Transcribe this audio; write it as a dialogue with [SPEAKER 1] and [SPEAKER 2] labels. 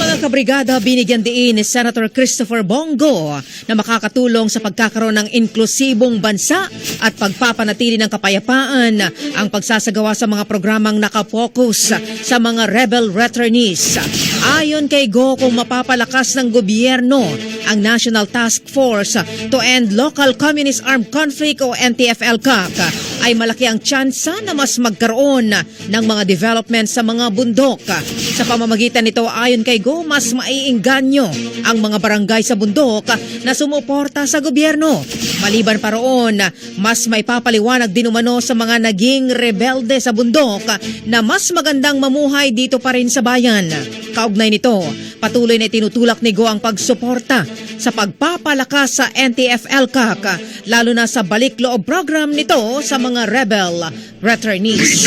[SPEAKER 1] Mga kabrigada, binigyan diin ni Senator Christopher Bongo na makakatulong sa pagkakaroon ng inklusibong bansa at pagpapanatili ng kapayapaan ang pagsasagawa sa mga programang nakapokus sa mga rebel returnees. Ayon kay Go, kung mapapalakas ng gobyerno ang National Task Force to End Local Communist Armed Conflict o NTFL-CAC, ay malaki ang tsansa na mas magkaroon ng mga development sa mga bundok. Sa pamamagitan nito ayon kay Go, mas maiinganyo ang mga barangay sa bundok na sumuporta sa gobyerno. Maliban pa roon, mas may papaliwanag din umano sa mga naging rebelde sa bundok na mas magandang mamuhay dito pa rin sa bayan. Kaugnay nito, patuloy na tinutulak ni Go ang pagsuporta sa pagpapalakas sa NTFL-CAC, lalo na sa balik loob program nito sa mga rebel returnees.